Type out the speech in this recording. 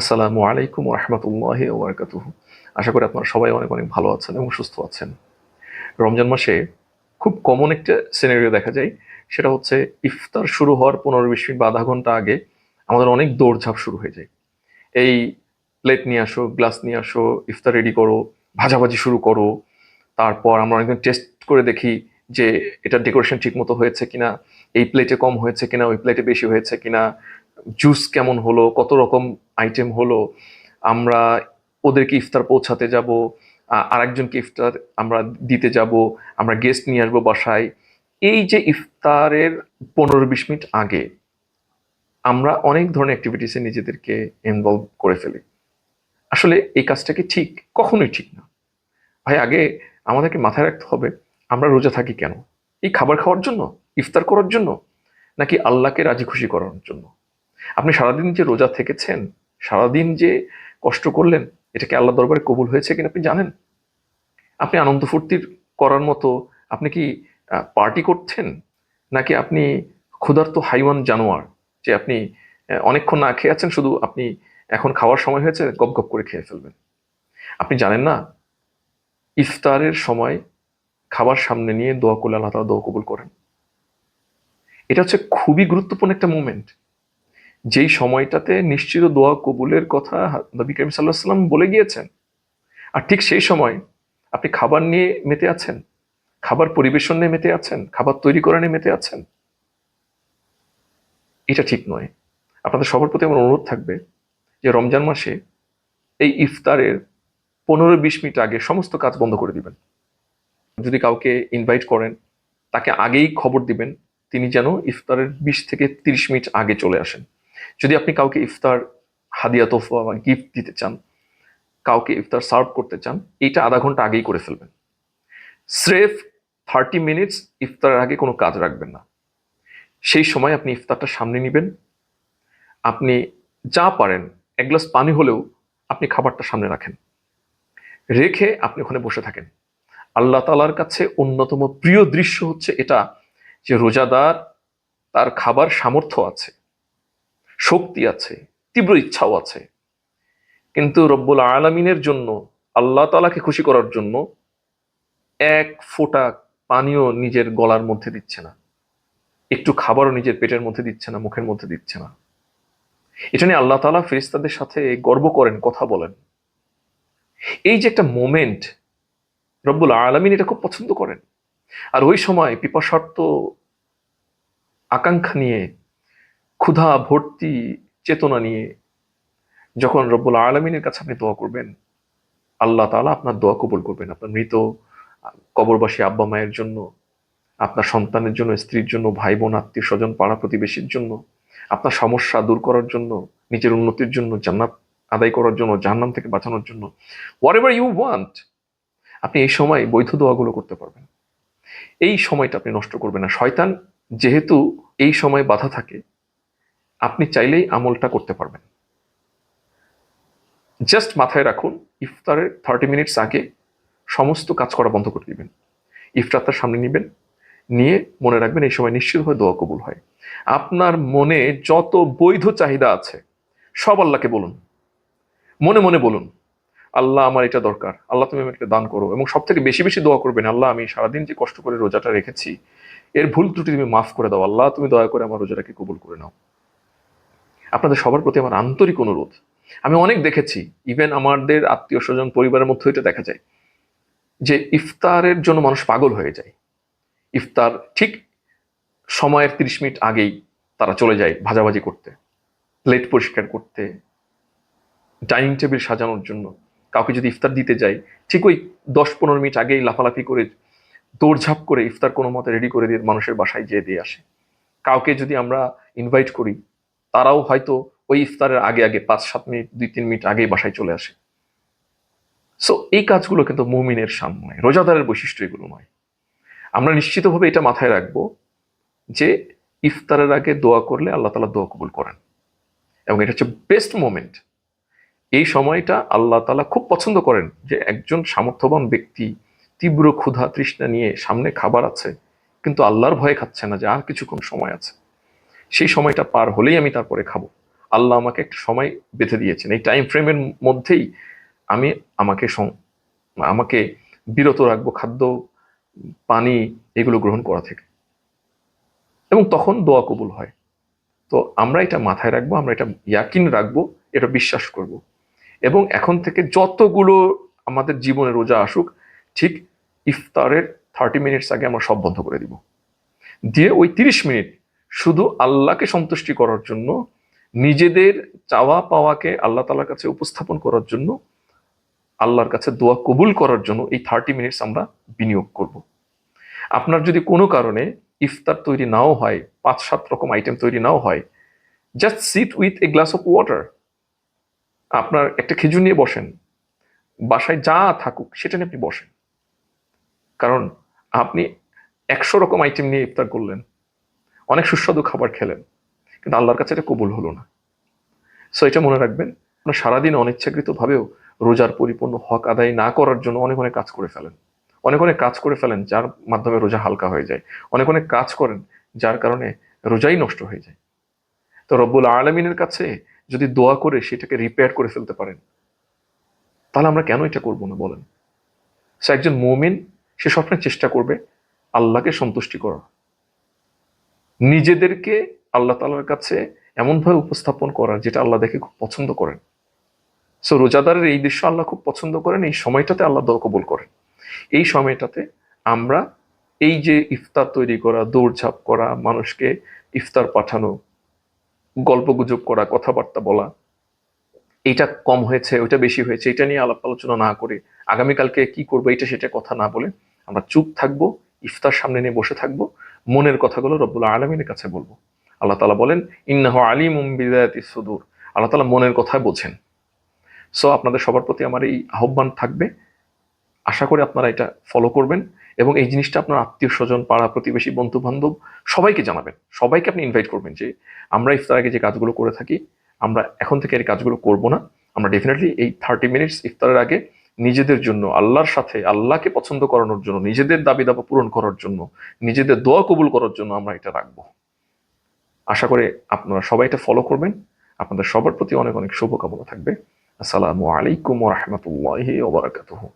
আসসালামু আলাইকুম রহমতুল্লাহ ওবরাকাতুহ। আশা করি আপনারা সবাই অনেক অনেক ভালো আছেন এবং সুস্থ আছেন। রমজান মাসে খুব কমন একটা সিনারিও দেখা যায়, সেটা হচ্ছে ইফতার শুরু হওয়ার পনেরো বিশ মিনিট বা আধা ঘণ্টা আগে আমাদের অনেক দৌড়ঝাঁপ শুরু হয়ে যায়। এই প্লেট নিয়ে আসো গ্লাস নিয়ে আসো, ইফতার রেডি করো, ভাজাভাজি শুরু করো, তারপর আমরা অনেকদিন টেস্ট করে দেখি যে এটা ডেকোরেশন ঠিক মতো হয়েছে কিনা, এই প্লেটে কম হয়েছে কিনা, ওই প্লেটে বেশি হয়েছে কিনা জুস কেমন হলো, কত রকম আইটেম হলো, আমরা ওদেরকে ইফতার পৌঁছাতে যাব আরেকজনকে ইফতার আমরা দিতে যাব, আমরা গেস্ট নিয়ে আসব বাসায়। এই যে ইফতারের পনেরো বিশ মিনিট আগে, আমরা অনেক ধরনের অ্যাক্টিভিটিসে নিজেদেরকে ইনভলভ করে ফেলি। আসলে এই কাজটা কি ঠিক? কখনোই ঠিক না। ভাই, আগে আমাদেরকে মাথায় রাখতে হবে, আমরা রোজা থাকি কেন? এই খাবার খাওয়ার জন্য? ইফতার করার জন্য? নাকি আল্লাহকে রাজি খুশি করার জন্য? আপনি সারাদিন যে রোজা থেকেছেন সারাদিন যে কষ্ট করলেন, এটা কি আল্লাহ দরবারে কবুল হয়েছে কিনা আপনি জানেন? আপনি আনন্দ ফুর্তির করার মতো আপনি কি পার্টি করছেন? নাকি আপনি ক্ষুধার্ত হাইওয়ান জানোয়ার, যে আপনি অনেকক্ষণ না খেয়ে আছেন, শুধু আপনি এখন খাওয়ার সময় হয়েছে, গপ গপ করে খেয়ে ফেলবেন? আপনি জানেন না, ইফতারের সময় খাবার সামনে নিয়ে দোয়া করলে আল্লাহ তালা দোয়া কবুল করেন। এটা হচ্ছে খুবই গুরুত্বপূর্ণ একটা মুভমেন্ট যেই সময়টাতে নিশ্চিত দোয়া কবুলের কথা নবী করিম সাল্লাহ সাল্লাম বলে গিয়েছেন, আর ঠিক সেই সময় আপনি খাবার নিয়ে মেতে আছেন, খাবার পরিবেশন নিয়ে মেতে আছেন, খাবার তৈরি করা নিয়ে মেতে আছেন, এটা ঠিক নয়। আপনাদের সবার প্রতি আমার অনুরোধ থাকবে যে রমজান মাসে এই ইফতারের পনেরো বিশ মিনিট আগে সমস্ত কাজ বন্ধ করে দিবেন। যদি কাউকে ইনভাইট করেন, তাকে আগেই খবর দিবেন, তিনি যেন ইফতারের বিশ থেকে তিরিশ মিনিট আগে চলে আসেন। যদি আপনি কাউকে ইফতার, হাদিয়া তোফা বা গিফট দিতে চান, কাউকে ইফতার সার্ভ করতে চান এইটা আধা ঘণ্টা আগেই করে ফেলবেন। স্রেফ থার্টি মিনিটস ইফতারের আগে কোনো কাজ রাখবেন না। সেই সময় আপনি ইফতারটা সামনে নেবেন। আপনি যা পারেন, এক গ্লাস পানি হলেও আপনি খাবারটা সামনে রাখেন। রেখে আপনি ওখানে বসে থাকেন। আল্লাহ তালার কাছে অন্যতম প্রিয় দৃশ্য হচ্ছে এটা যে রোজাদার তার খাবার সামর্থ্য আছে। শক্তি আছে, তীব্র ইচ্ছাও আছে। কিন্তু রব্বুল আলমিনের জন্য, আল্লাহ তালাকে খুশি করার জন্য এক ফোঁটা পানিও নিজের গলার মধ্যে দিচ্ছে না। একটু খাবারও নিজের পেটের মধ্যে দিচ্ছে না, মুখের মধ্যে দিচ্ছে না। এটা নিয়ে আল্লাহ তালা ফেরিস্তাদের সাথে গর্ব করেন, কথা বলেন। এই যে একটা মোমেন্ট রব্বুল আলমিন এটা খুব পছন্দ করেন। আর ওই সময় পিপাসার্থ আকাঙ্ক্ষা নিয়ে ক্ষুধা, ভর্তি, চেতনা নিয়ে যখন রব্বুল আলমিনের কাছে আপনি দোয়া করবেন, আল্লাহ তাআলা আপনার দোয়া কবুল করবেন। আপনার মৃত কবরবাসী আব্বা মায়ের জন্য, আপনার সন্তানের জন্য, স্ত্রীর জন্য ভাই বোন আত্মীয় স্বজন পাড়া প্রতিবেশীর জন্য, আপনার সমস্যা দূর করার জন্য, নিজের উন্নতির জন্য, জান্নাত আদায় করার জন্য, জাহান্নাম থেকে বাঁচানোর জন্য হোয়াট এভার ইউ ওয়ান্ট আপনি এই সময় বৈধ দোয়াগুলো করতে পারবেন। এই সময়টা আপনি নষ্ট করবেন না। শয়তান যেহেতু এই সময় বাধা থাকে আপনি চাইলেই আমলটা করতে পারবেন। জাস্ট মাথায় রাখুন, ইফতারের থার্টি মিনিটস আগে সমস্ত কাজ করা বন্ধ করে দিবেন। ইফতারটার সামনে নেবেন, নিয়ে মনে রাখবেন এই সময় নিশ্চিতভাবে দোয়া কবুল হয়। আপনার মনে যত বৈধ চাহিদা আছে, সব আল্লাহকে বলুন। মনে মনে বলুন, আল্লাহ আমার এটা দরকার, আল্লাহ তুমি আমাকে দান করো। এবং সব থেকে বেশি বেশি দোয়া করবেন, আল্লাহ, আমি সারাদিন যে কষ্ট করে রোজাটা রেখেছি, এর ভুল ত্রুটি তুমি মাফ করে দাও। আল্লাহ, তুমি দয়া করে আমার রোজাটাকে কবুল করে নাও। আপনাদের সবার প্রতি আমার আন্তরিক অনুরোধ। আমি অনেক দেখেছি ইভেন আমাদের আত্মীয় স্বজন পরিবারের মধ্যে এটা দেখা যায়, যে ইফতারের জন্য মানুষ পাগল হয়ে যায়। ইফতার ঠিক সময়ের তিরিশ মিনিট আগেই তারা চলে যায় ভাজাভাজি করতে প্লেট পরিষ্কার করতে ডাইনিং টেবিল সাজানোর জন্য। কাউকে যদি ইফতার দিতে যাই, ঠিক ওই দশ পনেরো মিনিট আগেই লাফালাফি করে দৌড়ঝাঁপ করে ইফতার কোনো মতে রেডি করে দিয়ে মানুষের বাসায় যেয়ে দিয়ে আসে। কাউকে যদি আমরা ইনভাইট করি তারাও হয়তো ওই ইফতারের আগে আগে পাঁচ, সাত মিনিট, দুই, তিন মিনিট আগেই বাসায় চলে আসে। সো এই কাজগুলো কিন্তু মুমিনের সামনে রোজাদারের বৈশিষ্ট্য এগুলো নয়। আমরা নিশ্চিতভাবে এটা মাথায় রাখব যে ইফতারের আগে দোয়া করলে আল্লাহ তালা দোয়া কবুল করেন। এবং এটা হচ্ছে বেস্ট মোমেন্ট এই সময়টা আল্লাহ তালা খুব পছন্দ করেন যে একজন সামর্থ্যবান ব্যক্তি তীব্র ক্ষুধা তৃষ্ণা নিয়ে সামনে খাবার আছে, কিন্তু আল্লাহর ভয়ে খাচ্ছে না যে আর কিছুক্ষণ সময় আছে। সেই সময়টা পার হলেই আমি তারপরে খাব। আল্লাহ আমাকে একটা সময় বেঁধে দিয়েছেন। এই টাইম ফ্রেমের মধ্যেই আমি আমাকে আমাকে বিরত রাখব, খাদ্য, পানি এগুলো গ্রহণ করা থেকে। এবং তখন দোয়া কবুল হয়। তো আমরা এটা মাথায় রাখব, আমরা এটা ইয়াকিন রাখব, এটা বিশ্বাস করব। এবং এখন থেকে যতগুলো আমাদের জীবনে রোজা আসুক, ঠিক ইফতারের থার্টি মিনিটস আগে আমরা সব বন্ধ করে দিব। দিয়ে ওই তিরিশ মিনিট শুধু আল্লাহকে সন্তুষ্টি করার জন্য, নিজেদের চাওয়া পাওয়াকে আল্লাহ তালার কাছে উপস্থাপন করার জন্য, আল্লাহর কাছে দোয়া কবুল করার জন্য এই থার্টি মিনিটস আমরা বিনিয়োগ করব। আপনার যদি কোনো কারণে ইফতার তৈরি নাও হয়, পাঁচ সাত রকম আইটেম তৈরি নাও হয় just sit with a glass of water আপনার একটা খেজুর নিয়ে বসেন। বাসায় যা থাকুক, সেটা নিয়ে আপনি বসেন। কারণ আপনি একশো রকম আইটেম নিয়ে ইফতার করলেন। অনেক সুস্বাদু খাবার খেলেন, কিন্তু আল্লাহর কাছে এটা কবুল হলো না। সো এটা মনে রাখবেন আপনার সারাদিন অনিচ্ছাকৃতভাবেও রোজার পরিপূর্ণ হক আদায় না করার জন্য অনেক অনেক কাজ করে ফেলেন। অনেক অনেক কাজ করে ফেলেন যার মাধ্যমে রোজা হালকা হয়ে যায়। অনেক অনেক কাজ করেন যার কারণে রোজাই নষ্ট হয়ে যায়। তো রব্বুল আলমিনের কাছে যদি দোয়া করে সেটাকে রিপেয়ার করে ফেলতে পারেন, তাহলে আমরা কেন এটা করব না বলেন? সে একজন মমিন, সে সবসময় চেষ্টা করবে আল্লাহকে সন্তুষ্টি করা নিজেদেরকে আল্লাহ তালার কাছে এমনভাবে উপস্থাপন করার, যেটা আল্লাহ দেখে খুব পছন্দ করেন। সো রোজাদারের এই দৃশ্য আল্লাহ খুব পছন্দ করেন, এই সময়টাতে আল্লাহ দোয়া কবুল করেন। এই সময়টাতে আমরা এই যে ইফতার তৈরি করা, দৌড়ঝাঁপ করা, মানুষকে ইফতার পাঠানো, গল্পগুজব করা, কথাবার্তা বলা, এটা কম হয়েছে, ওইটা বেশি হয়েছে, এটা নিয়ে আলাপ আলোচনা না করে আগামীকালকে কি করব, এটা সেটা কথা না বলে আমরা চুপ থাকব, ইফতার সামনে নিয়ে বসে থাকব মনের কথাগুলো রব্বুল আলমিনের কাছে বলব। আল্লাহ তালা বলেন, ইন্নাহ আলিম বিদায়াতি সুদূর। আল্লাহ তালা মনের কথা বোঝেন। সো আপনাদের সবার প্রতি আমার এই আহ্বান থাকবে। আশা করি আপনারা এটা ফলো করবেন এবং এই জিনিসটা আপনার আত্মীয় স্বজন, পাড়া প্রতিবেশী বন্ধু বান্ধব সবাইকে জানাবেন। সবাইকে আপনি ইনভাইট করবেন যে, আমরা ইফতার আগে যে কাজগুলো করে থাকি, আমরা এখন থেকে এই কাজগুলো করব না। আমরা ডেফিনেটলি এই থার্টি মিনিটস ইফতারের আগে নিজেদের জন্য, আল্লাহর সাথে, আল্লাহকে পছন্দ করানোর জন্য, নিজেদের দাবি দাবা পূরণ করার জন্য, নিজেদের দোয়া কবুল করার জন্য আমরা এটা রাখব। আশা করে আপনারা সবাই এটা ফলো করবেন। আপনাদের সবার প্রতি অনেক অনেক শুভকামনা থাকবে। আসসালামু আলাইকুম রহমতুল্লাহ ওবরাকাতুহ